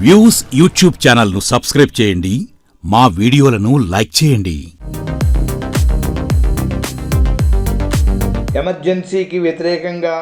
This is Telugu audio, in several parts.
వ్యూస్ యూట్యూబ్ ఛానల్ను సబ్స్క్రైబ్ చేయండి. మా వీడియోలను లైక్ చేయండి. ఎమర్జెన్సీకి వ్యతిరేకంగా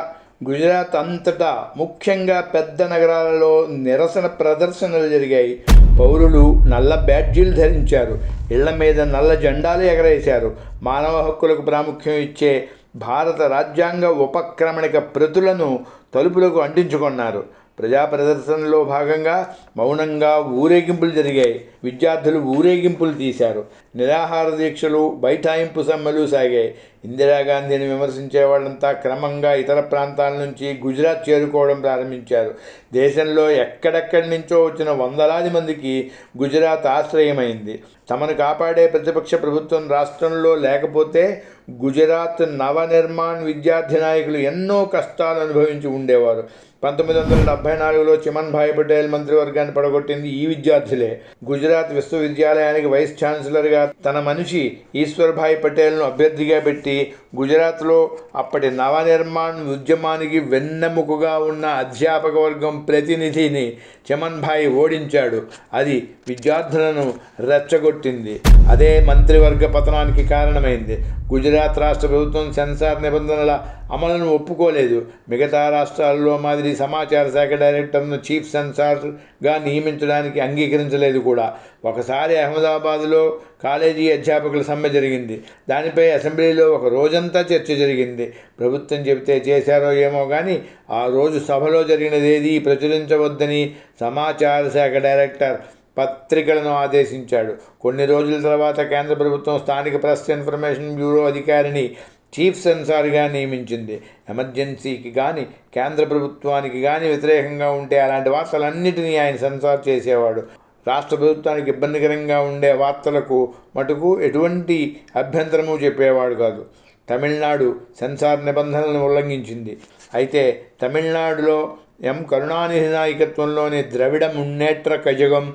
గుజరాత్ అంతటా ముఖ్యంగా పెద్ద నగరాలలో నిరసన ప్రదర్శనలు జరిగాయి. పౌరులు నల్ల బ్యాడ్జీలు ధరించారు. ఇళ్ళ మీద నల్ల జెండాలు ఎగరేశారు. మానవ హక్కులకు ప్రాముఖ్యం ఇచ్చే భారత రాజ్యాంగ ఉపక్రమణిక ప్రతులను తలుపులకు అంటించుకున్నారు. ప్రజా ప్రదర్శనలో భాగంగా మౌనంగా ఊరేగింపులు జరిగాయి. విద్యార్థులు ఊరేగింపులు తీశారు. నిరాహార దీక్షలు బైఠాయింపు సమ్మెలు సాగాయి. ఇందిరాగాంధీని విమర్శించే వాళ్ళంతా క్రమంగా ఇతర ప్రాంతాల నుంచి గుజరాత్ చేరుకోవడం ప్రారంభించారు. దేశంలో ఎక్కడెక్కడి నుంచో వచ్చిన వందలాది మందికి గుజరాత్ ఆశ్రయమైంది. తమను కాపాడే ప్రతిపక్ష ప్రభుత్వం రాష్ట్రంలో లేకపోతే గుజరాత్ నవనిర్మాణ్ విద్యార్థి నాయకులు ఎన్నో కష్టాలు అనుభవించి ఉండేవారు. పంతొమ్మిది వందల డెబ్బై నాలుగులో చిమన్ భాయ్ పటేల్ మంత్రివర్గాన్ని పడగొట్టింది ఈ విద్యార్థులే. గుజరాత్ విశ్వవిద్యాలయానికి వైస్ ఛాన్సలర్గా తన మనిషి ఈశ్వర్భాయ్ పటేల్ను అభ్యర్థిగా పెట్టి గుజరాత్లో అప్పటి నవనిర్మాణ్ ఉద్యమానికి వెన్నెముకగా ఉన్న అధ్యాపక వర్గం ప్రతినిధిని చమన్భాయ్ ఓడించాడు. అది విద్యార్థులను రెచ్చగొట్టింది. అదే మంత్రివర్గ పతనానికి కారణమైంది. గుజరాత్ రాష్ట్ర ప్రభుత్వం సెన్సార్ నిబంధనల అమలును ఒప్పుకోలేదు. మిగతా రాష్ట్రాల్లో మాదిరి సమాచార శాఖ డైరెక్టర్ను చీఫ్ సెన్సార్ గా నియమించడానికి అంగీకరించలేదు కూడా. ఒకసారి అహ్మదాబాద్లో కాలేజీ అధ్యాపకుల సమ్మె జరిగింది. దానిపై అసెంబ్లీలో ఒక రోజంతా చర్చ జరిగింది. ప్రభుత్వం చెబితే చేశారో ఏమో కానీ ఆ రోజు సభలో జరిగినదేది ప్రచురించవద్దని సమాచార శాఖ డైరెక్టర్ పత్రికలను ఆదేశించాడు. కొన్ని రోజుల తర్వాత కేంద్ర ప్రభుత్వం స్థానిక ప్రెస్ ఇన్ఫర్మేషన్ బ్యూరో అధికారిని చీఫ్ సెన్సార్గా నియమించింది. ఎమర్జెన్సీకి కానీ కేంద్ర ప్రభుత్వానికి కానీ వ్యతిరేకంగా ఉంటే అలాంటి వార్తలన్నిటినీ ఆయన సెన్సార్ చేసేవాడు. రాష్ట్ర ప్రభుత్వానికి ఇబ్బందికరంగా ఉండే వార్తలకు మటుకు ఎటువంటి అభ్యంతరము చెప్పేవాడు కాదు. తమిళనాడు సెన్సార్ నిబంధనలను ఉల్లంఘించింది. అయితే తమిళనాడులో ఎం. కరుణానిధి నాయకత్వంలోని ద్రవిడ మున్నేట్ర కజగం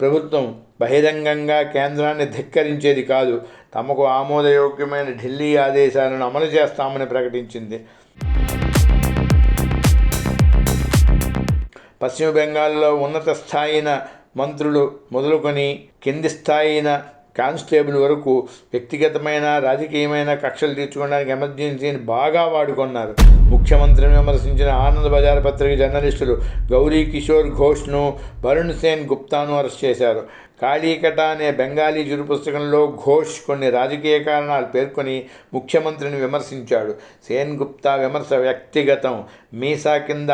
ప్రభుత్వం బహిరంగంగా కేంద్రాన్ని ధిక్కరించేది కాదు. తమకు ఆమోదయోగ్యమైన ఢిల్లీ ఆదేశాలను అమలు చేస్తామని ప్రకటించింది. పశ్చిమ బెంగాల్లో ఉన్నత స్థాయిన మంత్రులు మొదలుకొని కింది స్థాయిన కానిస్టేబుల్ వరకు వ్యక్తిగతమైన రాజకీయమైన కక్షలు తీర్చుకోవడానికి ఎమర్జెన్సీని బాగా వాడుకున్నారు. ముఖ్యమంత్రిని విమర్శించిన ఆనంద్ బజార్ పత్రిక జర్నలిస్టులు గౌరీ కిషోర్ ఘోష్ను వరుణ్ సేన్ గుప్తాను అరెస్ట్ చేశారు. కాళీకట అనే బెంగాలీ జురు పుస్తకంలో ఘోష్ కొన్ని రాజకీయ కారణాలు పేర్కొని ముఖ్యమంత్రిని విమర్శించాడు. సేన్ గుప్తా విమర్శ వ్యక్తిగతం. మీసా కింద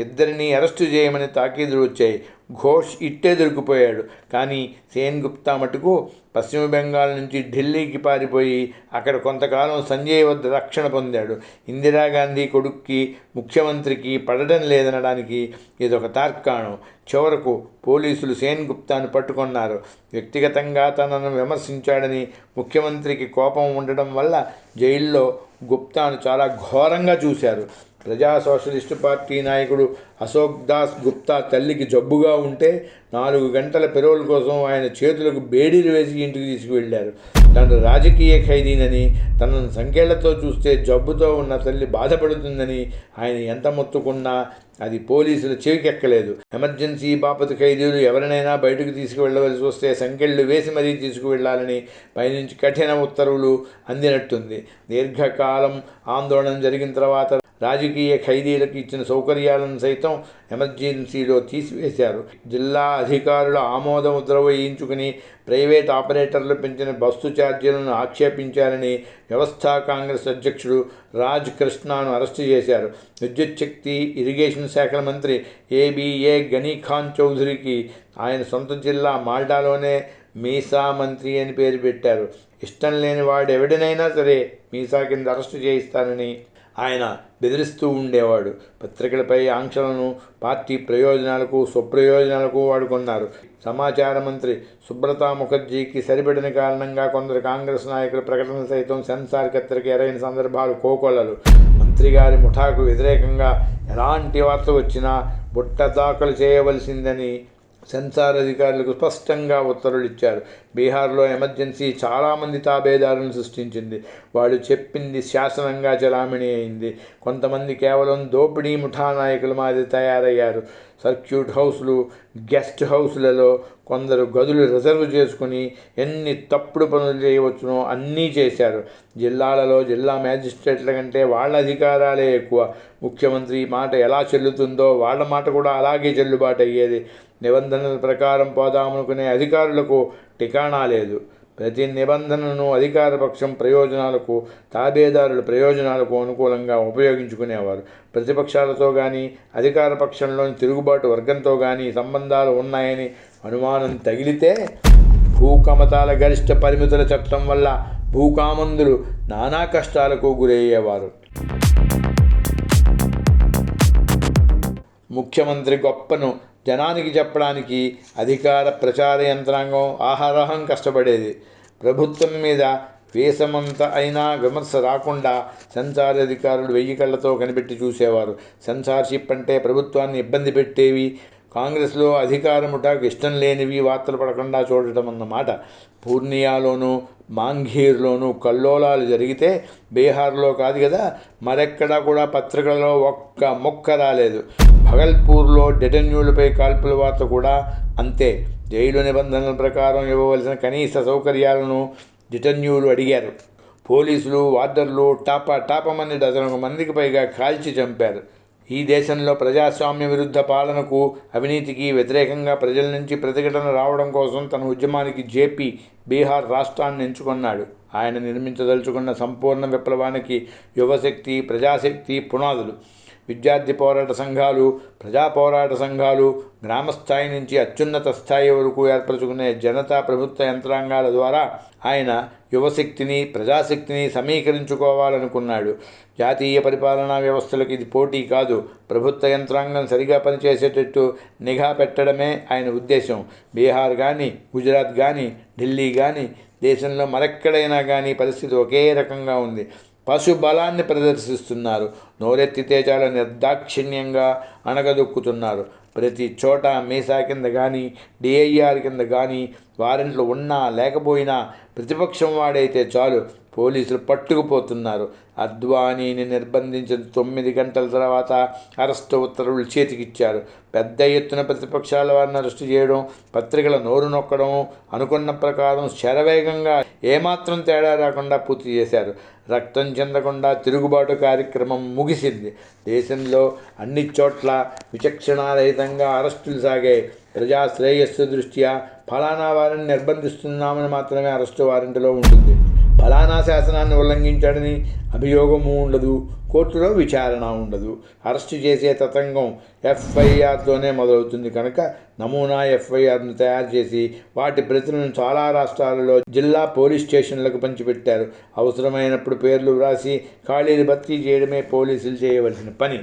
ఇద్దరిని అరెస్టు చేయమని తాకీదులు వచ్చాయి. ఘోష్ ఇట్టే దొరికిపోయాడు. కానీ సేన్ గుప్తా మటుకు పశ్చిమ బెంగాల్ నుంచి ఢిల్లీకి పారిపోయి అక్కడ కొంతకాలం సంజయ్ వద్ద రక్షణ పొందాడు. ఇందిరాగాంధీ కొడుక్కి ముఖ్యమంత్రికి పడడం లేదనడానికి ఇదొక తార్కాణం. చివరకు పోలీసులు సేన్ గుప్తాను పట్టుకున్నారు. వ్యక్తిగతంగా తనను విమర్శించాడని ముఖ్యమంత్రికి కోపం ఉండడం వల్ల జైల్లో గుప్తాను చాలా ఘోరంగా చూశారు. ప్రజా సోషలిస్టు పార్టీ నాయకుడు అశోక్ దాస్ గుప్తా తల్లికి జబ్బుగా ఉంటే నాలుగు గంటల పెరోల్ కోసం ఆయన చేతులకు బేడీలు వేసి ఇంటికి తీసుకువెళ్ళారు. తను రాజకీయ ఖైదీనని తనను సంఖ్యలతో చూస్తే జబ్బుతో ఉన్న తల్లి బాధపడుతుందని ఆయన ఎంత మొత్తుకున్నా అది పోలీసుల చెవికెక్కలేదు ఎమర్జెన్సీ బాపతి ఖైదీలు ఎవరినైనా బయటకు తీసుకువెళ్ళవలసి వస్తే సంఖ్యలు వేసి మరీ తీసుకువెళ్ళాలని పైనుంచి కఠిన ఉత్తర్వులు అందినట్టుంది. దీర్ఘకాలం ఆందోళన జరిగిన తర్వాత రాజకీయ ఖైదీలకు ఇచ్చిన సౌకర్యాలను సైతం ఎమర్జెన్సీలో తీసివేశారు. జిల్లా అధికారుల ఆమోద ముద్ర వేయించుకుని ప్రైవేట్ ఆపరేటర్లు పెంచిన బస్సు ఛార్జీలను ఆక్షేపించారని వ్యవస్థా కాంగ్రెస్ అధ్యక్షుడు రాజ్ కృష్ణను అరెస్టు చేశారు. విద్యుత్ శక్తి ఇరిగేషన్ శాఖల మంత్రి ఏబిఏ గనీఖాన్ చౌదరికి ఆయన సొంత జిల్లా మాల్డాలోనే మీసా మంత్రి అని పేరు పెట్టారు. ఇష్టం లేని వాడు ఎవడినైనా సరే మీసా కింద అరెస్టు చేయిస్తానని ఆయన బెదిరిస్తూ ఉండేవాడు. పత్రికలపై ఆంక్షలను పార్టీ ప్రయోజనాలకు స్వప్రయోజనాలకు వాడుకున్నారు. సమాచార మంత్రి సుబ్రతా ముఖర్జీకి సరిపడిన కారణంగా కొందరు కాంగ్రెస్ నాయకుల ప్రకటన సైతం సెన్సార్ కత్తిరికి ఎరైన సందర్భాలు కోకొల్లలు. మంత్రి గారి ముఠాకు వ్యతిరేకంగా ఎలాంటి వార్త వచ్చినా బుట్ట దాఖలు చేయవలసిందని సెన్సార్ అధికారులకు స్పష్టంగా ఉత్తర్వులు ఇచ్చారు. బీహార్లో ఎమర్జెన్సీ చాలామంది తాబేదారులను సృష్టించింది. వాళ్ళు చెప్పింది శాసనంగా చలామణి అయింది. కొంతమంది కేవలం దోపిడీ ముఠా నాయకుల మాదిరి తయారయ్యారు. సర్క్యూట్ హౌస్లు గెస్ట్ హౌస్లలో కొందరు గదులు రిజర్వ్ చేసుకుని ఎన్ని తప్పుడు పనులు చేయవచ్చునో అన్నీ చేశారు. జిల్లాలలో జిల్లా మ్యాజిస్ట్రేట్ల కంటే వాళ్ళ అధికారాలే ఎక్కువ. ముఖ్యమంత్రి మాట ఎలా చెల్లుతుందో వాళ్ళ మాట కూడా అలాగే చెల్లుబాటు అయ్యేది. నిబంధనల ప్రకారం పోదామనుకునే అధికారులకు టికాణా లేదు. ప్రతి నిబంధనను అధికారపక్షం ప్రయోజనాలకు తాబేదారుల ప్రయోజనాలకు అనుకూలంగా ఉపయోగించుకునేవారు. ప్రతిపక్షాలతో కానీ అధికార పక్షంలోని తిరుగుబాటు వర్గంతో కానీ సంబంధాలు ఉన్నాయని అనుమానం తగిలితే భూకమతాల గరిష్ట పరిమితుల చట్టం వల్ల భూకామందులు నానా కష్టాలకు గురయ్యేవారు. ముఖ్యమంత్రి గొప్పను జనానికి చెప్పడానికి అధికార ప్రచార యంత్రాంగం ఆహారహం కష్టపడేది. ప్రభుత్వం మీద వేసమంత అయినా విమర్శ రాకుండా సెన్సార్ అధికారులు వెయ్యి కళ్ళతో కనిపెట్టి చూసేవారు. సెన్సార్షిప్ అంటే ప్రభుత్వాన్ని ఇబ్బంది పెట్టేవి. కాంగ్రెస్లో అధికార ముఠాకు ఇష్టం లేనివి వార్తలు పడకుండా చూడటం అన్నమాట. పూర్ణియాలోనూ మాంఘీర్లోనూ కల్లోలాలు జరిగితే బీహార్లో కాదు కదా మరెక్కడా కూడా పత్రికలలో ఒక్క మొక్క రాలేదు. భగల్పూర్లో డెటెన్యూలపై కాల్పుల వార్త కూడా అంతే. జైలు నిబంధనల ప్రకారం ఇవ్వవలసిన కనీస సౌకర్యాలను డిటెన్యూలు అడిగారు. పోలీసులు వార్డర్లు టాపా టాపమని డజను మందికి పైగా కాల్చి చంపారు. ఈ దేశంలో ప్రజాస్వామ్య విరుద్ధ పాలనకు అవినీతికి వ్యతిరేకంగా ప్రజల నుంచి ప్రతిఘటన రావడం కోసం తన ఉద్యమానికి జేపీ బీహార్ రాష్ట్రాన్ని ఎంచుకున్నాడు. ఆయన నిర్మించదలుచుకున్న సంపూర్ణ విప్లవానికి యువశక్తి ప్రజాశక్తి పునాదులు. విద్యార్థి పోరాట సంఘాలు ప్రజా పోరాట సంఘాలు గ్రామ స్థాయి నుంచి అత్యున్నత స్థాయి వరకు ఏర్పరచుకునే జనతా ప్రభుత్వ యంత్రాంగాల ద్వారా ఆయన యువశక్తిని ప్రజాశక్తిని సమీకరించుకోవాలనుకున్నాడు. జాతీయ పరిపాలనా వ్యవస్థలకు ఇది పోటీ కాదు. ప్రభుత్వ యంత్రాంగం సరిగా పనిచేసేటట్టు నిఘా పెట్టడమే ఆయన ఉద్దేశం. బీహార్ కానీ గుజరాత్ కానీ ఢిల్లీ కానీ దేశంలో మరెక్కడైనా కానీ పరిస్థితి ఒకే రకంగా ఉంది. పశు బలాన్ని ప్రదర్శిస్తున్నారు. నోరెత్తితే చాలా నిర్దాక్షిణ్యంగా అణగదొక్కుతున్నారు. ప్రతి చోట మీసా కింద కానీ డిఐఆర్ కింద కానీ వారెంట్లు ఉన్నా లేకపోయినా ప్రతిపక్షం వాడైతే చాలు పోలీసులు పట్టుకుపోతున్నారు. అద్వానీని నిర్బంధించిన తొమ్మిది గంటల తర్వాత అరెస్టు ఉత్తర్వులు చేతికిచ్చారు. పెద్ద ఎత్తున ప్రతిపక్షాల వారిని అరెస్టు చేయడం పత్రికల నోరు నొక్కడం అనుకున్న ప్రకారం శరవేగంగా ఏమాత్రం తేడా రాకుండా పూర్తి చేశారు. రక్తం చెందకుండా తిరుగుబాటు కార్యక్రమం ముగిసింది. దేశంలో అన్ని చోట్ల విచక్షణారహితంగా అరెస్టులు సాగాయి ప్రజా శ్రేయస్సు దృష్ట్యా ఫలానా వారిని నిర్బంధిస్తున్నామని మాత్రమే అరెస్టు వారెంట్లో ఉంటుంది. ఫలానా శాసనాన్ని ఉల్లంఘించాడని అభియోగము ఉండదు కోర్టులో విచారణ ఉండదు. అరెస్టు చేసే తతంగం ఎఫ్ఐఆర్తోనే మొదలవుతుంది కనుక నమూనా ఎఫ్ఐఆర్ను తయారు చేసి వాటి ప్రతులను చాలా రాష్ట్రాలలో జిల్లా పోలీస్ స్టేషన్లకు పంచిపెట్టారు. అవసరమైనప్పుడు పేర్లు వ్రాసి ఖాళీలు భర్తీ చేయడమే పోలీసులు చేయవలసిన పని.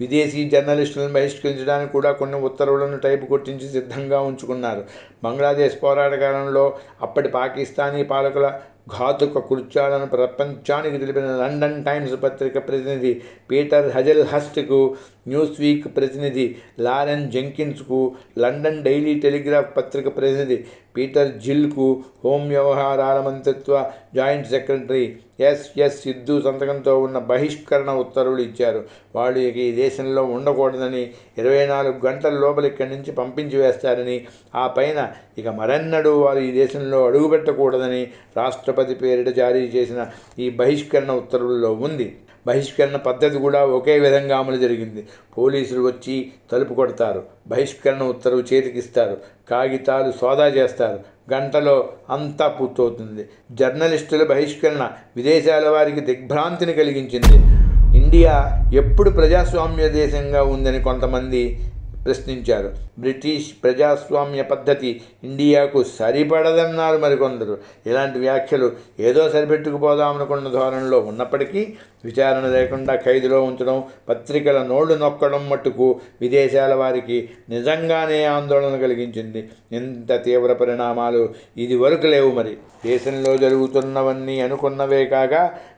విదేశీ జర్నలిస్టులను బహిష్కరించడానికి కూడా కొన్ని ఉత్తర్వులను టైపు కొట్టించి సిద్ధంగా ఉంచుకున్నారు. బంగ్లాదేశ్ పోరాట కాలంలో అప్పటి పాకిస్తానీ పాలకుల ఘాతుక కృత్యాలను ప్రపంచానికి తెలిపిన లండన్ టైమ్స్ పత్రిక ప్రతినిధి పీటర్ హజెల్ హస్ట్కు న్యూస్ వీక్ ప్రతినిధి లారెన్ జెంకిన్స్కు లండన్ డైలీ టెలిగ్రాఫ్ పత్రిక ప్రతినిధి పీటర్ జిల్కు హోం వ్యవహారాల మంత్రిత్వ జాయింట్ సెక్రటరీ ఎస్ఎస్ సిద్ధు సంతకంతో ఉన్న బహిష్కరణ ఉత్తర్వులు ఇచ్చారు. వాళ్ళు ఇక ఈ దేశంలో ఉండకూడదని ఇరవై నాలుగు గంటల లోపల ఇక్కడి నుంచి పంపించి వేస్తారని ఆ పైన ఇక మరెన్నడూ వారు ఈ దేశంలో అడుగుపెట్టకూడదని రాష్ట్రపతి పేరిట జారీ చేసిన ఈ బహిష్కరణ ఉత్తర్వుల్లో ఉంది. బహిష్కరణ పద్ధతి కూడా ఒకే విధంగా అమలు జరిగింది. పోలీసులు వచ్చి తలుపు కొడతారు బహిష్కరణ ఉత్తర్వు చేతికిస్తారు కాగితాలు సోదా చేస్తారు. గంటలో అంతా పూర్తవుతుంది. జర్నలిస్టుల బహిష్కరణ విదేశాల వారికి దిగ్భ్రాంతిని కలిగించింది. ఇండియా ఎప్పుడు ప్రజాస్వామ్య దేశంగా ఉందని కొంతమంది ప్రశ్నించారు. బ్రిటిష్ ప్రజాస్వామ్య పద్ధతి ఇండియాకు సరిపడదన్నారు మరికొందరు. ఇలాంటి వ్యాఖ్యలు ఏదో సరిపెట్టుకుపోదామనుకున్న ధోరణిలో ఉన్నప్పటికీ విచారణ లేకుండా ఖైదులో ఉంచడం పత్రికల నోళ్ళు నొక్కడం మట్టుకు విదేశాల వారికి నిజంగానే ఆందోళన కలిగించింది. ఇంత తీవ్ర పరిణామాలు ఇది వరకు లేవు మరి. దేశంలో జరుగుతున్నవన్నీ అనుకున్నవే కాక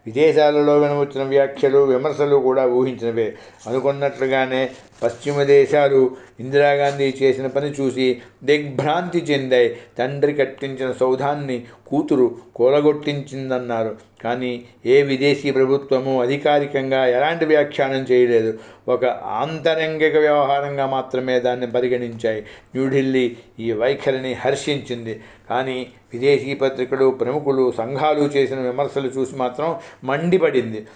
విదేశాలలో వినవచ్చిన వ్యాఖ్యలు విమర్శలు కూడా ఊహించినవే. అనుకున్నట్లుగానే పశ్చిమ దేశాలు ఇందిరాగాంధీ చేసిన పని చూసి దిగ్భ్రాంతి చెందాయి. తండ్రి కట్టించిన సౌధాన్ని కూతురు కూలగొట్టించిందన్నారు. కానీ ఏ విదేశీ ప్రభుత్వము అధికారికంగా ఎలాంటి వ్యాఖ్యానం చేయలేదు. ఒక ఆంతరంగిక వ్యవహారంగా మాత్రమే దాన్ని పరిగణించాయి. న్యూఢిల్లీ ఈ వైఖరిని హర్షించింది. కానీ విదేశీ పత్రికలు ప్రముఖులు సంఘాలు చేసిన విమర్శలు చూసి మాత్రం మండిపడింది.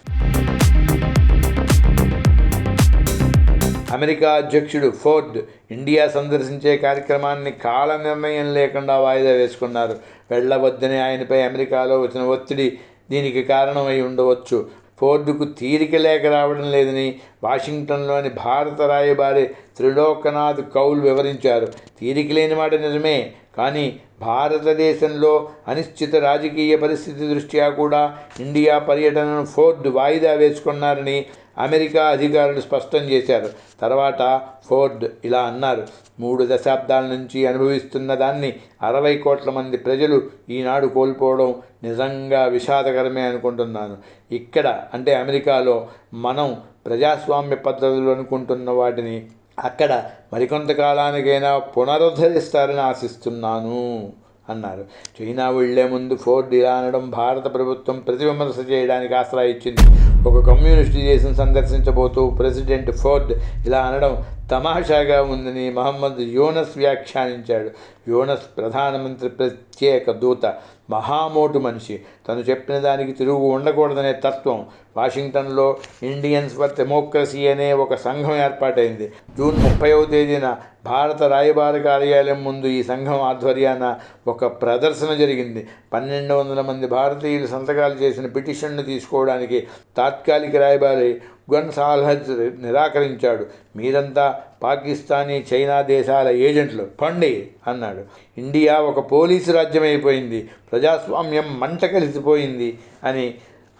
అమెరికా అధ్యక్షుడు ఫోర్డ్ ఇండియా సందర్శించే కార్యక్రమాన్ని కాల నిర్ణయం లేకుండా వాయిదా వేసుకున్నారు. వెళ్ళవద్దని ఆయనపై అమెరికాలో వచ్చిన ఒత్తిడి దీనికి కారణమై ఉండవచ్చు. ఫోర్డుకు తీరిక లేక రావడం లేదని వాషింగ్టన్లోని భారత రాయబారి త్రిలోకనాథ్ కౌల్ వివరించారు. తీరిక లేని మాట నిజమే కానీ భారతదేశంలో అనిశ్చిత రాజకీయ పరిస్థితి దృష్ట్యా కూడా ఇండియా పర్యటనను ఫోర్డ్ వాయిదా వేసుకున్నారని అమెరికా అధికారులు స్పష్టం చేశారు. తర్వాత ఫోర్డ్ ఇలా అన్నారు మూడు దశాబ్దాల నుంచి అనుభవిస్తున్న దాన్ని అరవై కోట్ల మంది ప్రజలు ఈనాడు కోల్పోవడం నిజంగా విషాదకరమే అనుకుంటున్నాను. ఇక్కడ అంటే అమెరికాలో మనం ప్రజాస్వామ్య పద్ధతులు అనుకుంటున్న వాటిని అక్కడ మరికొంతకాలానికైనా పునరుద్ధరిస్తారని ఆశిస్తున్నాను అన్నారు. చైనా వెళ్ళే ముందు ఫోర్డ్ ఇలా అనడం భారత ప్రభుత్వం ప్రతి విమర్శ చేయడానికి ఆసరా ఇచ్చింది ఒక కమ్యూనిస్ట్ దేశం సందర్శించబోతూ ప్రెసిడెంట్ ఫోర్డ్ ఇలా అనడం తమాషాగా ఉందని మహమ్మద్ యోనస్ వ్యాఖ్యానించాడు. యోనస్ ప్రధానమంత్రి ప్రత్యేక దూత మహామోటు మనిషి. తను చెప్పిన దానికి తిరుగు ఉండకూడదనే తత్వం. వాషింగ్టన్లో ఇండియన్స్ ఫర్ డెమోక్రసీ అనే ఒక సంఘం ఏర్పాటైంది. జూన్ ముప్పైవ తేదీన భారత రాయబార కార్యాలయం ముందు ఈ సంఘం ఆధ్వర్యాన ఒక ప్రదర్శన జరిగింది. పన్నెండు వందల మంది భారతీయులు సంతకాలు చేసిన పిటిషన్ను తీసుకోవడానికి తాత్కాలిక రాయబారి గన్సాల్హజ్ నిరాకరించాడు. మీరంతా పాకిస్తానీ చైనా దేశాల ఏజెంట్లు. పండి అన్నాడు. ఇండియా ఒక పోలీసు రాజ్యమైపోయింది. ప్రజాస్వామ్యం మంట కలిసిపోయింది అని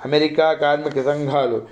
అమెరికా కార్మిక సంఘాలు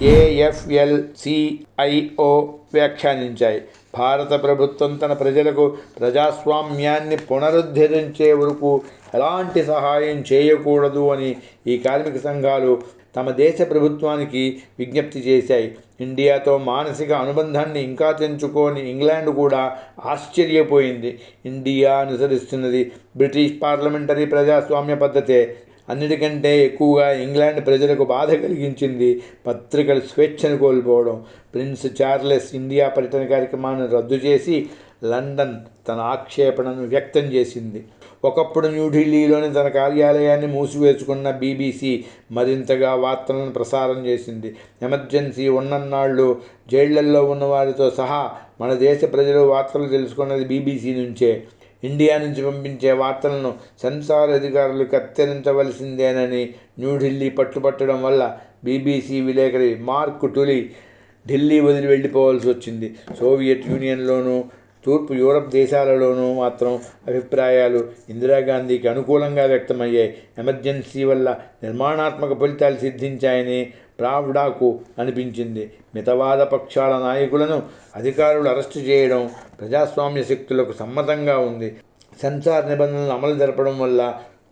ఏఎఫ్ఎల్సిఐఓ వ్యాఖ్యానించాయి. భారత ప్రభుత్వం తన ప్రజలకు ప్రజాస్వామ్యాన్ని పునరుద్ధరించే వరకు ఎలాంటి సహాయం చేయకూడదు అని ఈ కార్మిక సంఘాలు తమ దేశ ప్రభుత్వానికి విజ్ఞప్తి చేశాయి. ఇండియాతో మానసిక అనుబంధాన్ని ఇంకా తెంచుకోని ఇంగ్లాండ్ కూడా ఆశ్చర్యపోయింది. ఇండియా అనుసరిస్తున్నది బ్రిటిష్ పార్లమెంటరీ ప్రజాస్వామ్య పద్ధతే. అన్నిటికంటే ఎక్కువగా ఇంగ్లాండ్ ప్రజలకు బాధ కలిగించింది పత్రికల స్వేచ్ఛను కోల్పోవడం. ప్రిన్స్ చార్లెస్ ఇండియా పర్యటన కార్యక్రమాన్ని రద్దు చేసి లండన్ తన ఆక్షేపణను వ్యక్తం చేసింది. ఒకప్పుడు న్యూఢిల్లీలోని తన కార్యాలయాన్ని మూసివేసుకున్న బీబీసీ మరింతగా వార్తలను ప్రసారం చేసింది. ఎమర్జెన్సీ ఉన్నన్నాళ్ళు జైళ్ళల్లో ఉన్న వారితో సహా మన దేశ ప్రజలు వార్తలు తెలుసుకున్నది బీబీసీ నుంచే. ఇండియా నుంచి పంపించే వార్తలను సెన్సార్ అధికారులు కత్తిరించవలసిందేనని న్యూఢిల్లీ పట్టుపట్టడం వల్ల బీబీసీ విలేకరి మార్క్ టులీ ఢిల్లీ వదిలి వెళ్ళిపోవాల్సి వచ్చింది. సోవియట్ యూనియన్లోనూ తూర్పు యూరప్ దేశాలలోనూ మాత్రం అభిప్రాయాలు ఇందిరాగాంధీకి అనుకూలంగా వ్యక్తమయ్యాయి. ఎమర్జెన్సీ వల్ల నిర్మాణాత్మక ఫలితాలు సిద్ధించాయని ప్రావ్డాకు అనిపించింది. మితవాద పక్షాల నాయకులను అధికారులు అరెస్టు చేయడం ప్రజాస్వామ్య శక్తులకు సమ్మతంగా ఉంది. సెన్సార్ నిబంధనలు అమలు జరపడం వల్ల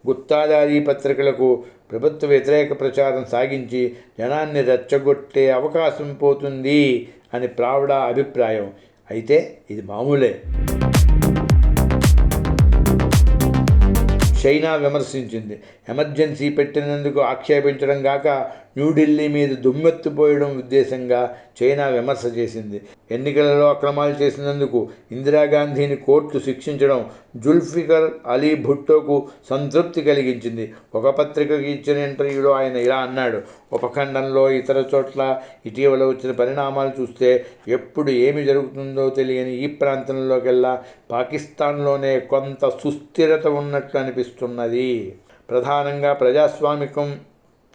గుత్తాదారీ పత్రికలకు ప్రభుత్వ వ్యతిరేక ప్రచారం సాగించి జనాన్ని రెచ్చగొట్టే అవకాశం పోతుంది అని ప్రావ్డా అభిప్రాయం. అయితే ఇది మామూలే. చైనా విమర్శించింది. ఎమర్జెన్సీ పెట్టినందుకు ఆక్షేపించడం గాక న్యూఢిల్లీ మీద దుమ్మెత్తిపోయడం ఉద్దేశంగా చైనా విమర్శ చేసింది. ఎన్నికలలో అక్రమాలు చేసినందుకు ఇందిరాగాంధీని కోర్టు శిక్షించడం జుల్ఫికర్ అలీ భుట్టోకు సంతృప్తి కలిగించింది. ఒక పత్రికకు ఇచ్చిన ఇంటర్వ్యూలో ఆయన ఇలా అన్నాడు. ఉపఖండంలో ఇతర చోట్ల ఇటీవల వచ్చిన పరిణామాలు చూస్తే ఎప్పుడు ఏమి జరుగుతుందో తెలియని ఈ ప్రాంతంలోకెల్లా పాకిస్తాన్లోనే కొంత సుస్థిరత ఉన్నట్లు అనిపిస్తున్నది. ప్రధానంగా ప్రజాస్వామికం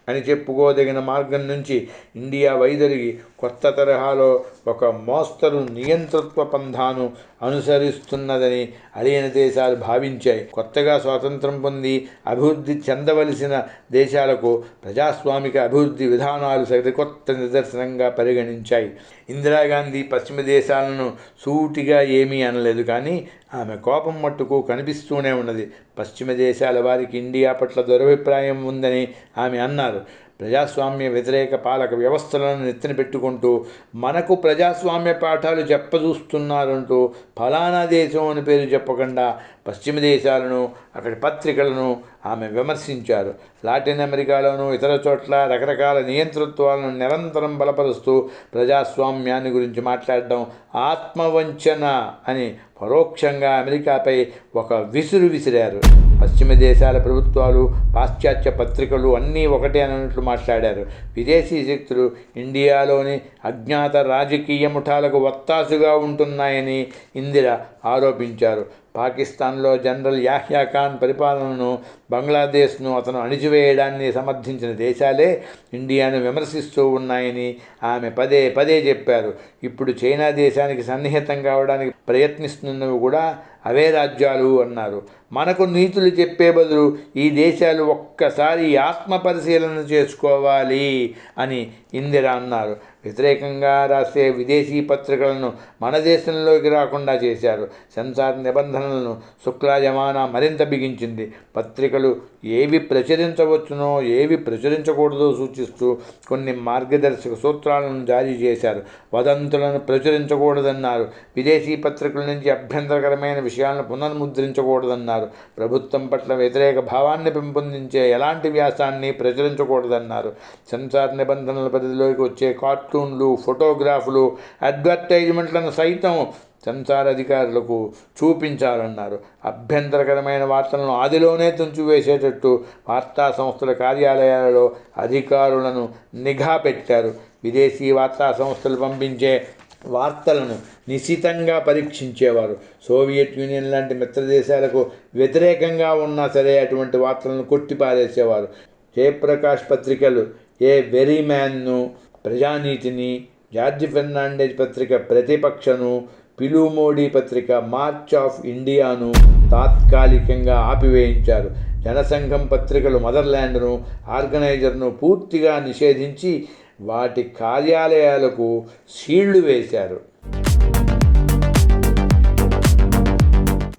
అని చెప్పుకోదగిన మార్గం నుంచి ఇండియా వైదొలిగి కొత్త తరహాలో ఒక మోస్తరు నియంతృత్వ పంధాను అనుసరిస్తున్నదని అలియన దేశాలు భావించాయి. కొత్తగా స్వాతంత్రం పొంది అభివృద్ధి చెందవలసిన దేశాలకు ప్రజాస్వామిక అభివృద్ధి విధానాలు సరికొత్త నిదర్శనంగా పరిగణించాయి. ఇందిరాగాంధీ పశ్చిమ దేశాలను సూటిగా ఏమీ అనలేదు కానీ ఆమె కోపం మట్టుకు కనిపిస్తూనే ఉన్నది. పశ్చిమ దేశాల వారికి ఇండియా పట్ల దురభిప్రాయం ఉందని ఆమె అన్నారు. ప్రజాస్వామ్య వ్యతిరేక పాలక వ్యవస్థలను నెత్తిన పెట్టుకుంటూ మనకు ప్రజాస్వామ్య పాఠాలు చెప్పదూస్తున్నారంటూ ఫలానా దేశం అని పేరు చెప్పకుండా పశ్చిమ దేశాలను అక్కడి పత్రికలను ఆమె విమర్శించారు. లాటిన్ అమెరికాలోనూ ఇతర చోట్ల రకరకాల నియంతృత్వాలను నిరంతరం బలపరుస్తూ ప్రజాస్వామ్యాన్ని గురించి మాట్లాడడం ఆత్మవంచన అని పరోక్షంగా అమెరికాపై ఒక విసురు విసిరారు. పశ్చిమ దేశాల ప్రభుత్వాలు పాశ్చాత్య పత్రికలు అన్నీ ఒకటే అన్నట్లు మాట్లాడారు. విదేశీ శక్తులు ఇండియాలోని అజ్ఞాత రాజకీయ ముఠాలకు వత్తాసుగా ఉంటున్నాయని ఇందిర ఆరోపించారు. పాకిస్తాన్లో జనరల్ యాహ్యా ఖాన్ పరిపాలనను బంగ్లాదేశ్ను అతను అణిచివేయడాన్ని సమర్థించిన దేశాలే ఇండియాను విమర్శిస్తూ ఉన్నాయని ఆమె పదే పదే చెప్పారు. ఇప్పుడు చైనా దేశానికి సన్నిహితం కావడానికి ప్రయత్నిస్తున్నవి కూడా అవే రాజ్యాలు అన్నారు. మనకు నీతులు చెప్పే బదులు ఈ దేశాలు ఒక్కసారి ఆత్మ పరిశీలన చేసుకోవాలి అని ఇందిర అన్నారు. వ్యతిరేకంగా రాసే విదేశీ పత్రికలను మన దేశంలోకి రాకుండా చేశారు. సెన్సార్ నిబంధనలను శుక్లాజమానా మరింత బిగించింది. పత్రికలు ఏవి ప్రచురించవచ్చునో ఏవి ప్రచురించకూడదో సూచిస్తూ కొన్ని మార్గదర్శక సూత్రాలను జారీ చేశారు. వదంతులను ప్రచురించకూడదన్నారు. విదేశీ పత్రికల నుంచి అభ్యంతరకరమైన విషయాలను పునర్ముద్రించకూడదన్నారు. ప్రభుత్వం పట్ల వ్యతిరేక భావాన్ని పెంపొందించే ఎలాంటి వ్యాసాన్ని ప్రచురించకూడదన్నారు. సెన్సార్ నిబంధనల పరిధిలోకి వచ్చే కార్టూన్లు ఫోటోగ్రాఫ్లు అడ్వర్టైజ్మెంట్లను సైతం సెన్సార్ అధికారులకు చూపించాలన్నారు. అభ్యంతరకరమైన వార్తలను ఆదిలోనే తుంచివేసేటట్టు వార్తా సంస్థల కార్యాలయాలలో అధికారులను నిఘా పెట్టారు. విదేశీ వార్తా సంస్థలు పంపించే వార్తలను నిశితంగా పరీక్షించేవారు. సోవియట్ యూనియన్ లాంటి మిత్రదేశాలకు వ్యతిరేకంగా ఉన్నా సరే అటువంటి వార్తలను కొట్టిపారేసేవారు. జయప్రకాష్ పత్రికలు ఏ వెరీ మ్యాన్ను ప్రజానీతిని జార్జి ఫెర్నాండేజ్ పత్రిక ప్రతిపక్షను పిలు మోడీ పత్రిక మార్చ్ ఆఫ్ ఇండియాను తాత్కాలికంగా ఆపివేయించారు. జనసంఘం పత్రికలు మదర్లాండ్ను ఆర్గనైజర్ను పూర్తిగా నిషేధించి వాటి కార్యాలయాలకు సీళ్ళు వేశారు.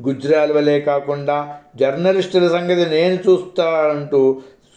గుజరాల్ వలె కాకుండా జర్నలిస్టుల సంగతి నేను చూస్తా అంటూ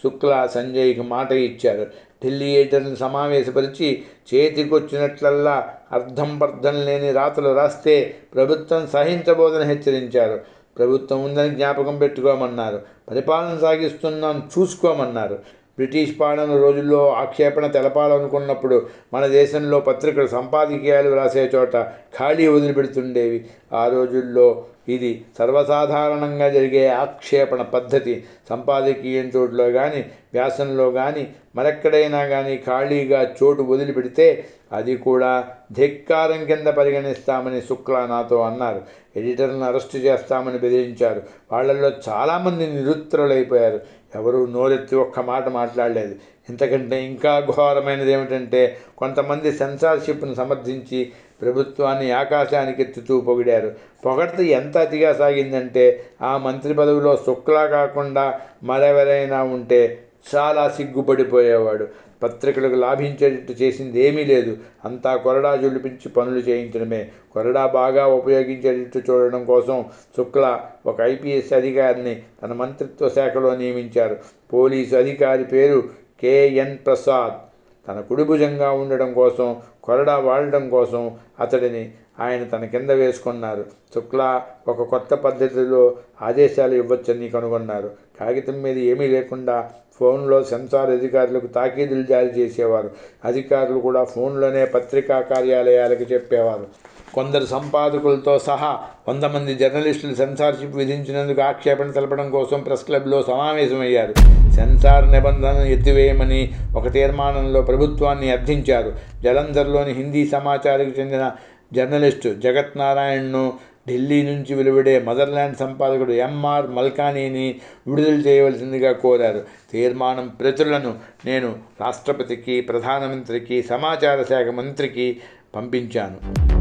శుక్లా సంజయ్కి మాట ఇచ్చారు. ఢిల్లీయేటర్ని సమావేశపరిచి చేతికొచ్చినట్లల్లా అర్థం పర్థం లేని రాతలు రాస్తే ప్రభుత్వం సహించబోదని హెచ్చరించారు. ప్రభుత్వం ఉందని జ్ఞాపకం పెట్టుకోమన్నారు. పరిపాలన సాగిస్తున్నాం చూసుకోమన్నారు. బ్రిటిష్ పాలన రోజుల్లో ఆక్షేపణ తెలపాలనుకున్నప్పుడు మన దేశంలో పత్రికలు సంపాదకీయాలు రాసే చోట ఖాళీ వదిలిపెడుతుండేవి. ఆ రోజుల్లో ఇది సర్వసాధారణంగా జరిగే ఆక్షేపణ పద్ధతి. సంపాదకీయం చోటులో కానీ వ్యాసంలో కానీ మరెక్కడైనా కానీ ఖాళీగా చోటు వదిలిపెడితే అది కూడా ధిక్కారం కింద పరిగణిస్తామని శుక్లా నాతో అన్నారు. ఎడిటర్లను అరెస్టు చేస్తామని బెదిరించారు. వాళ్ళల్లో చాలామంది నిరుత్తరులైపోయారు. ఎవరు నోరెత్తి ఒక్క మాట మాట్లాడలేదు. ఇంతకంటే ఇంకా ఘోరమైనది ఏమిటంటే కొంతమంది సెన్సార్షిప్ను సమర్థించి ప్రభుత్వాన్ని ఆకాశానికి ఎత్తుతూ పొగిడారు. పొగడ్త ఎంత అతిగా సాగిందంటే ఆ మంత్రి పదవిలో శుక్లా కాకుండా మరెవరైనా ఉంటే చాలా సిగ్గుపడిపోయేవాడు. పత్రికలకు లాభించేటట్టు చేసింది ఏమీ లేదు. అంతా కొరడా జొలిపించి పనులు చేయించడమే. కొరడా బాగా ఉపయోగించేటట్టు చూడడం కోసం శుక్ల ఒక ఐపీఎస్ అధికారిని తన మంత్రిత్వ శాఖలో నియమించారు. పోలీసు అధికారి పేరు కేఎన్ ప్రసాద్. తన కుడిభుజంగా ఉండడం కోసం కొరడా వాడడం కోసం అతడిని ఆయన తన కింద వేసుకున్నారు. శుక్లా ఒక కొత్త పద్ధతిలో ఆదేశాలు ఇవ్వచ్చని కనుగొన్నారు. కాగితం మీద ఏమీ లేకుండా ఫోన్లో సెన్సార్ అధికారులకు తాకీదులు జారీ చేసేవారు. అధికారులు కూడా ఫోన్లోనే పత్రికా కార్యాలయాలకు చెప్పేవారు. కొందరు సంపాదకులతో సహా వంద మంది జర్నలిస్టులు సెన్సార్షిప్ విధించినందుకు ఆక్షేపణ తెలపడం కోసం ప్రెస్ క్లబ్లో సమావేశమయ్యారు. సెన్సార్ నిబంధనను ఎత్తివేయమని ఒక తీర్మానంలో ప్రభుత్వాన్ని అర్థించారు. జలంధర్లోని హిందీ సమాచారకు చెందిన జర్నలిస్టు జగత్ నారాయణ్ను ఢిల్లీ నుంచి వెలువడే మదర్లాండ్ సంపాదకుడు ఎంఆర్ మల్కానీని విడుదల చేయవలసిందిగా కోరారు. తీర్మానం ప్రతులను నేను రాష్ట్రపతికి ప్రధానమంత్రికి సమాచార శాఖ మంత్రికి పంపించాను.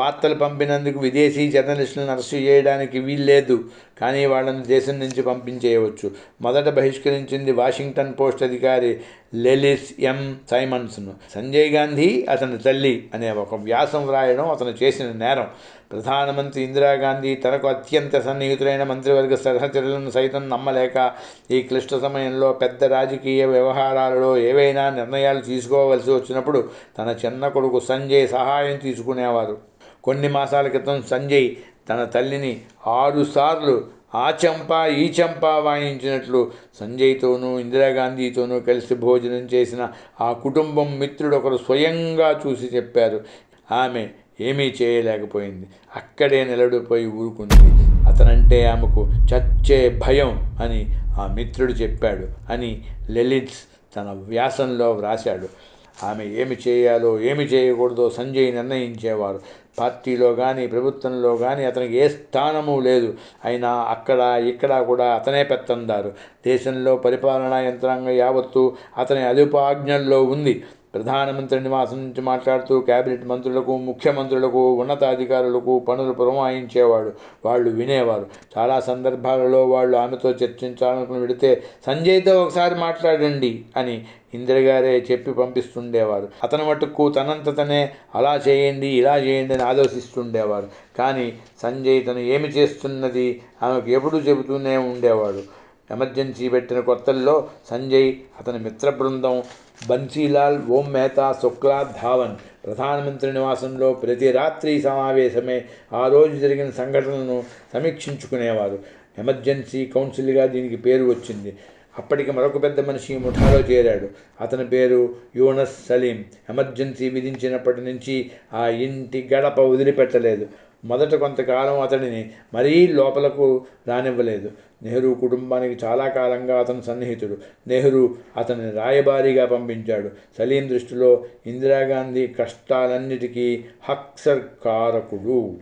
వార్తలు పంపినందుకు విదేశీ జర్నలిస్టులను అరెస్టు చేయడానికి వీల్లేదు. కానీ వాళ్ళని దేశం నుంచి పంపించేయవచ్చు. మొదట బహిష్కరించింది వాషింగ్టన్ పోస్ట్ అధికారి లెలిస్ ఎం. సైమన్స్ను. సంజయ్ గాంధీ అతని తల్లి అనే ఒక వ్యాసం వ్రాయడం అతను చేసిన నేరం. ప్రధానమంత్రి ఇందిరాగాంధీ తనకు అత్యంత సన్నిహితులైన మంత్రివర్గ సహచరులను సైతం నమ్మలేక ఈ క్లిష్ట సమయంలో పెద్ద రాజకీయ వ్యవహారాలలో ఏవైనా నిర్ణయాలు తీసుకోవలసి వచ్చినప్పుడు తన చిన్న కొడుకు సంజయ్ సహాయం తీసుకునేవారు. కొన్ని మాసాల క్రితం సంజయ్ తన తల్లిని ఆరుసార్లు ఆ చెంప ఈ చెంప వాయించినట్లు సంజయ్తోనూ ఇందిరాగాంధీతోనూ కలిసి భోజనం చేసిన ఆ కుటుంబం మిత్రుడు ఒకరు స్వయంగా చూసి చెప్పారు. ఆమె ఏమీ చేయలేకపోయింది. అక్కడే నిలబడిపోయి ఊరుకుంది. అతనంటే ఆమెకు చచ్చే భయం అని ఆ మిత్రుడు చెప్పాడు అని లలిత్ తన వ్యాసంలో వ్రాశాడు. ఆమె ఏమి చేయాలో ఏమి చేయకూడదో సంజయ్ నిర్ణయించేవారు. పార్టీలో కానీ ప్రభుత్వంలో కానీ అతనికి ఏ స్థానము లేదు. అయినా అక్కడ ఇక్కడ కూడా అతనే పెత్తందారు. దేశంలో పరిపాలనా యంత్రాంగం యావత్తు అతని అదుపాజ్ఞల్లో ఉంది. ప్రధానమంత్రి నివాసం నుంచి మాట్లాడుతూ కేబినెట్ మంత్రులకు ముఖ్యమంత్రులకు ఉన్నతాధికారులకు పనులు పురమాయించేవాడు. వాళ్ళు వినేవారు. చాలా సందర్భాలలో వాళ్ళు ఆమెతో చర్చించాలనుకుని వెడితే సంజయ్తో ఒకసారి మాట్లాడండి అని ఇందిరగారే చెప్పి పంపిస్తుండేవారు. అతని మటుకు తనంత తనే అలా చేయండి ఇలా చేయండి అని ఆలోచిస్తుండేవారు కానీ సంజయ్ తను ఏమి చేస్తున్నది ఆమెకు ఎప్పుడూ చెబుతూనే ఉండేవాడు. ఎమర్జెన్సీ పెట్టిన కొత్తల్లో సంజయ్ అతని మిత్ర బృందం బన్సీలాల్ ఓం మెహతా శుక్లా ధావన్ ప్రధానమంత్రి నివాసంలో ప్రతి రాత్రి సమావేశమే ఆ రోజు జరిగిన సంఘటనలను సమీక్షించుకునేవారు. ఎమర్జెన్సీ కౌన్సిల్గా దీనికి పేరు వచ్చింది. అప్పటికి మరొక పెద్ద మనిషి ముఠాలో చేరాడు. అతని పేరు యూనస్ సలీం. ఎమర్జెన్సీ విధించినప్పటి నుంచి ఆ ఇంటి గడప వదిలిపెట్టలేదు. మొదట కొంతకాలం అతడిని మరీ లోపలకు రానివ్వలేదు. నెహ్రూ కుటుంబానికి చాలా కాలంగా అతను సన్నిహితుడు. నెహ్రూ అతన్ని రాయబారిగా పంపించాడు. సలీం దృష్టిలో ఇందిరాగాంధీ కష్టాలన్నిటికీ హక్సర్ కారకుడు.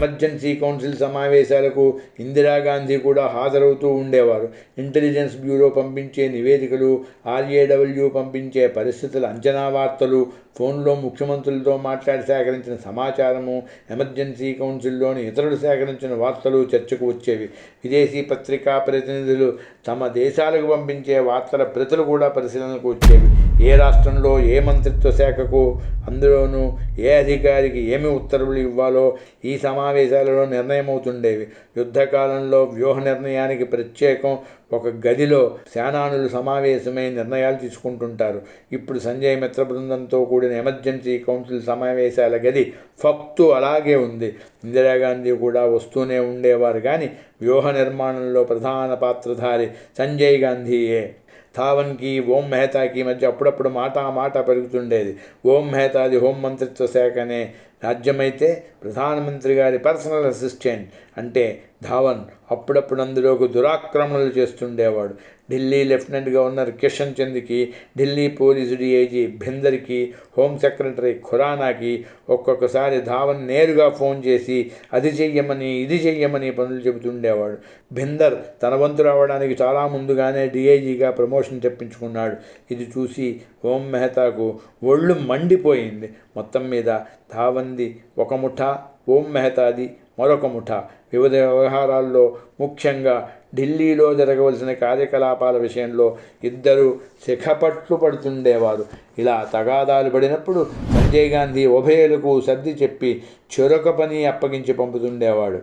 ఎమర్జెన్సీ కౌన్సిల్ సమావేశాలకు ఇందిరాగాంధీ కూడా హాజరవుతూ ఉండేవారు. ఇంటెలిజెన్స్ బ్యూరో పంపించే నివేదికలు ఆర్ఏడబ్ల్యూ పంపించే పరిస్థితుల అంచనా వార్తలు ఫోన్లో ముఖ్యమంత్రులతో మాట్లాడి సేకరించిన సమాచారము ఎమర్జెన్సీ కౌన్సిల్లోని ఇతరులు సేకరించిన వార్తలు చర్చకు వచ్చేవి. విదేశీ పత్రికా ప్రతినిధులు తమ దేశాలకు పంపించే వార్తల ప్రతులు కూడా పరిశీలనకు వచ్చేవి. ఏ రాష్ట్రంలో ఏ మంత్రిత్వ శాఖకు అందులోనూ ఏ అధికారికి ఏమి ఉత్తర్వులు ఇవ్వాలో ఈ సమావేశాలలో నిర్ణయమవుతుండేవి. యుద్ధకాలంలో వ్యూహ నిర్ణయానికి ప్రత్యేకం ఒక గదిలో సేనానులు సమావేశమై నిర్ణయాలు తీసుకుంటుంటారు. ఇప్పుడు సంజయ్ మిత్ర బృందంతో కూడిన ఎమర్జెన్సీ కౌన్సిల్ సమావేశాల గది ఫక్తు అలాగే ఉంది. ఇందిరాగాంధీ కూడా వస్తూనే ఉండేవారు కానీ వ్యూహ నిర్మాణంలో ప్రధాన పాత్రధారి సంజయ్ గాంధీయే. ధావన్కి ఓం మెహతాకి మధ్య అప్పుడప్పుడు మాట మాట పెరుగుతుండేది. ఓం మెహతాది హోం మంత్రిత్వ శాఖ అనే రాజ్యమైతే ప్రధానమంత్రి గారి పర్సనల్ అసిస్టెంట్ అంటే ధావన్ అప్పుడప్పుడు అందులోకి దురాక్రమణలు చేస్తుండేవాడు. ఢిల్లీ లెఫ్టినెంట్ గవర్నర్ కిషన్ చంద్కి ఢిల్లీ పోలీసు డిఐజీ భిందర్కి హోమ్ సెక్రటరీ ఖురానాకి ఒక్కొక్కసారి ధావన్ నేరుగా ఫోన్ చేసి అది చెయ్యమని ఇది చెయ్యమని పనులు చెబుతుండేవాడు. భిందర్ తన వంతు రావడానికి చాలా ముందుగానే డిఐజీగా ప్రమోషన్ తెప్పించుకున్నాడు. ఇది చూసి ఓం మెహతాకు ఒళ్ళు మండిపోయింది. మొత్తం మీద ధావంది ఒక ముఠా ఓం మెహతాది మరొక ముఠా. వివిధ వ్యవహారాల్లో ముఖ్యంగా ఢిల్లీలో జరగవలసిన కార్యకలాపాల విషయంలో ఇద్దరు శిఖపట్లు పడుతుండేవారు. ఇలా తగాదాలు పడినప్పుడు సంజయ్ గాంధీ ఉభయలకు సర్ది చెప్పి చొరక పని అప్పగించి పంపుతుండేవాడు.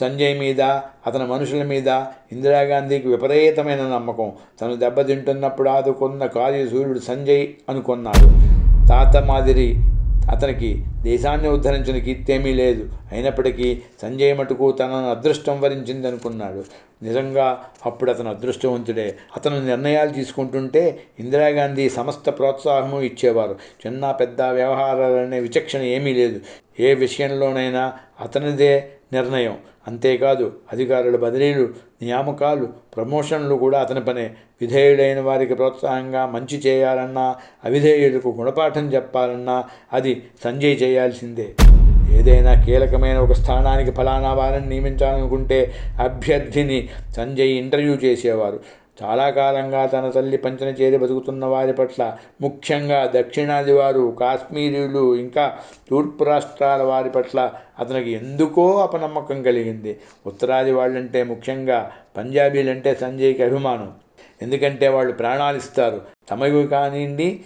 సంజయ్ మీద అతని మనుషుల మీద ఇందిరాగాంధీకి విపరీతమైన నమ్మకం. తను దెబ్బతింటున్నప్పుడు ఆదుకున్న కార్యసూర్యుడు సంజయ్ అనుకున్నాడు. తాత మాదిరి అతనికి దేశాన్ని ఉద్ధరించిన కీర్తేమీ లేదు. అయినప్పటికీ సంజయ్ మటుకు తనను అదృష్టం వరించింది అనుకున్నాడు. నిజంగా అప్పుడు అతను అదృష్టవంతుడే. అతను నిర్ణయాలు తీసుకుంటుంటే ఇందిరాగాంధీ సమస్త ప్రోత్సాహము ఇచ్చేవారు. చిన్న పెద్ద వ్యవహారాలనే విచక్షణ ఏమీ లేదు. ఏ విషయంలోనైనా అతనిదే నిర్ణయం. అంతేకాదు అధికారుల బదిలీలు నియామకాలు ప్రమోషన్లు కూడా అతని పనే. విధేయుడైన వారికి ప్రోత్సాహంగా మంచి చేయాలన్నా అవిధేయులకు గుణపాఠం చెప్పాలన్నా అది సంజయ్ చేయాల్సిందే. ఏదైనా కీలకమైన ఒక స్థానానికి ఫలానా వారిని నియమించాలనుకుంటే అభ్యర్థిని సంజయ్ ఇంటర్వ్యూ చేసేవారు. చాలా కాలంగా తన తల్లి పంచన చేరి బతుకుతున్న వారి పట్ల ముఖ్యంగా దక్షిణాది వారు కాశ్మీరీలు ఇంకా తూర్పు రాష్ట్రాల వారి పట్ల అతనికి ఎందుకో అపనమ్మకం కలిగింది. ఉత్తరాది వాళ్ళంటే ముఖ్యంగా పంజాబీలంటే సంజయ్కి అభిమానం. ఎందుకంటే వాళ్ళు ప్రాణాలు ఇస్తారు. తమవి కానివ్వండి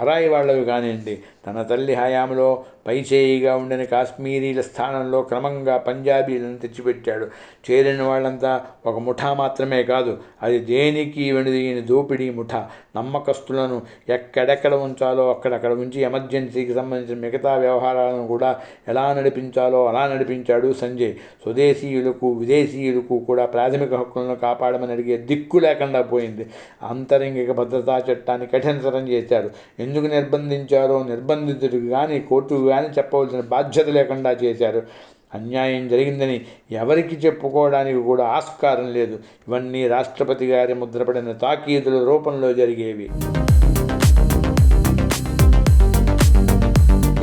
పరాయి వాళ్ళవి కానివ్వండి. తన తల్లి హయాంలో పైచేయిగా ఉండిన కాశ్మీరీల స్థానంలో క్రమంగా పంజాబీలను తెచ్చిపెట్టాడు. చేరిన వాళ్ళంతా ఒక ముఠా మాత్రమే కాదు అది దేనికి వెనుదీని దోపిడీ ముఠా? నమ్మకస్తులను ఎక్కడెక్కడ ఉంచాలో అక్కడక్కడ ఉంచి ఎమర్జెన్సీకి సంబంధించిన మిగతా వ్యవహారాలను కూడా ఎలా నడిపించాలో అలా నడిపించాడు సంజయ్. స్వదేశీయులకు విదేశీయులకు కూడా ప్రాథమిక హక్కులను కాపాడమని అడిగే దిక్కు లేకుండా పోయింది. అంతరంగిక భద్రతా చట్టాన్ని కఠినతరం చేశారు. ఎందుకు నిర్బంధించారో నిర్బంధితుడికి కానీ కోర్టుకు కానీ చెప్పవలసిన బాధ్యత లేకుండా చేశారు. అన్యాయం జరిగిందని ఎవరికి చెప్పుకోవడానికి కూడా ఆస్కారం లేదు. ఇవన్నీ రాష్ట్రపతి గారి ముద్రపడిన తాకీదుల రూపంలో జరిగేవి.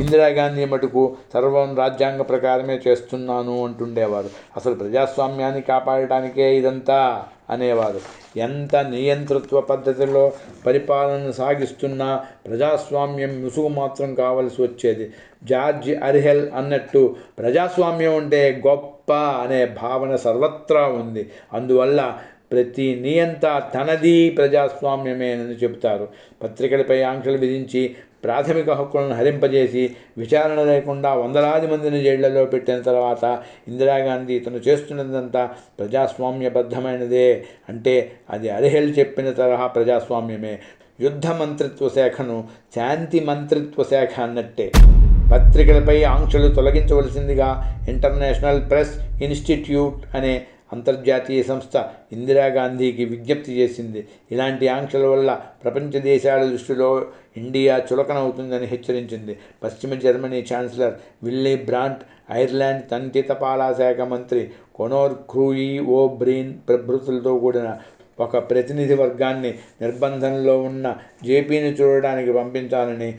ఇందిరాగాంధీ మటుకు సర్వం రాజ్యాంగ ప్రకారమే చేస్తున్నాను అంటుండేవారు. అసలు ప్రజాస్వామ్యాన్ని కాపాడటానికే ఇదంతా అనేవారు. ఎంత నియంతృత్వ పద్ధతిలో పరిపాలన సాగిస్తున్నా ప్రజాస్వామ్యం ముసుగు మాత్రం కావలసి వచ్చేది. జార్జ్ అర్హెల్ అన్నట్టు ప్రజాస్వామ్యం అంటే గొప్ప అనే భావన సర్వత్రా ఉంది. అందువల్ల ప్రతి నియంత తనది ప్రజాస్వామ్యమేనని చెబుతారు. పత్రికలపై ఆంక్షలు విధించి ప్రాథమిక హక్కులను హరింపజేసి విచారణ లేకుండా వందలాది మందిని జైళ్ళలో పెట్టిన తర్వాత ఇందిరాగాంధీ తను చేస్తున్నదంతా ప్రజాస్వామ్యబద్ధమైనదే. అంటే అది అర్హెల్ చెప్పిన తరహా ప్రజాస్వామ్యమే. యుద్ధ మంత్రిత్వ శాఖను శాంతి మంత్రిత్వ శాఖ అన్నట్టే. పత్రికలపై ఆంక్షలు తొలగించవలసిందిగా ఇంటర్నేషనల్ ప్రెస్ ఇన్స్టిట్యూట్ అనే అంతర్జాతీయ సంస్థ ఇందిరాగాంధీకి విజ్ఞప్తి చేసింది. ఇలాంటి ఆంక్షల వల్ల ప్రపంచ దేశాల దృష్టిలో ఇండియా చులకనవుతుందని హెచ్చరించింది. పశ్చిమ Germany chancellor Willy Brandt Ireland తంతిత శాఖ మంత్రి కొనోర్ క్రూయి ఓ బ్రీన్ ప్రభృతులతో కూడిన ఒక ప్రతినిధి వర్గాన్ని నిర్బంధంలో ఉన్న జేపీని చూడడానికి పంపించాలని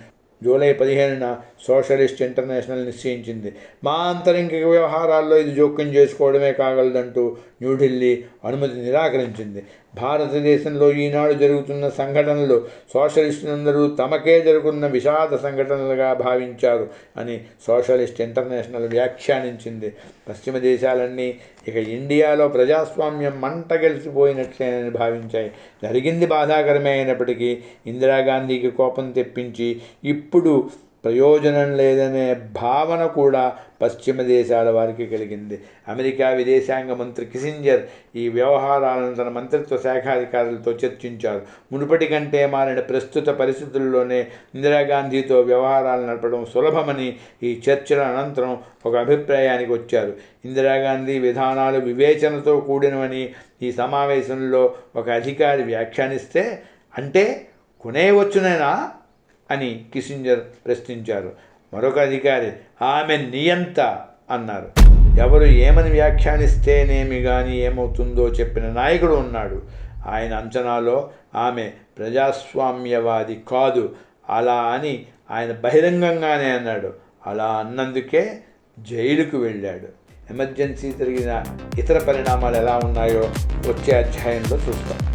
జూలై పదిహేనున సోషలిస్ట్ ఇంటర్నేషనల్ నిశ్చయించింది. మా అంతరింగిక వ్యవహారాల్లో ఇది జోక్యం చేసుకోవడమే కాగలదంటూ న్యూఢిల్లీ అనుమతి నిరాకరించింది. భారతదేశంలో ఈనాడు జరుగుతున్న సంఘటనలు సోషలిస్టులందరూ తమకే జరుగుతున్న విషాద సంఘటనలుగా భావించారు అని సోషలిస్ట్ ఇంటర్నేషనల్ వ్యాఖ్యానించింది. పశ్చిమ దేశాలన్నీ ఇక ఇండియాలో ప్రజాస్వామ్యం మంట గెలిచిపోయినట్లేనని భావించాయి. జరిగింది బాధాకరమే అయినప్పటికీ ఇందిరాగాంధీకి కోపం తెప్పించి ఇప్పుడు ప్రయోజనం లేదనే భావన కూడా పశ్చిమ దేశాల వారికి కలిగింది. అమెరికా విదేశాంగ మంత్రి కిసింజర్ ఈ వ్యవహారాలను తన మంత్రిత్వ శాఖాధికారులతో చర్చించారు. మునుపటి కంటే మారిన ప్రస్తుత పరిస్థితుల్లోనే ఇందిరాగాంధీతో వ్యవహారాలు నడపడం సులభమని ఈ చర్చల అనంతరం ఒక అభిప్రాయానికి వచ్చారు. ఇందిరాగాంధీ విధానాలు వివేచనతో కూడినవని ఈ సమావేశంలో ఒక అధికారి వ్యాఖ్యానిస్తే అంటే కొనేవచ్చునైనా అని కిసింజర్ ప్రశ్నించారు. మరొక అధికారి ఆమె నియంత అన్నారు. ఎవరు ఏమని వ్యాఖ్యానిస్తేనేమి కానీ ఏమవుతుందో చెప్పిన నాయకుడు ఉన్నాడు. ఆయన అంచనాలో ఆమె ప్రజాస్వామ్యవాది కాదు. అలా అని ఆయన బహిరంగంగానే అన్నాడు. అలా అన్నందుకే జైలుకు వెళ్ళాడు. ఎమర్జెన్సీ జరిగిన ఇతర పరిణామాలు ఎలా ఉన్నాయో వచ్చే అధ్యాయంలో చూస్తాం.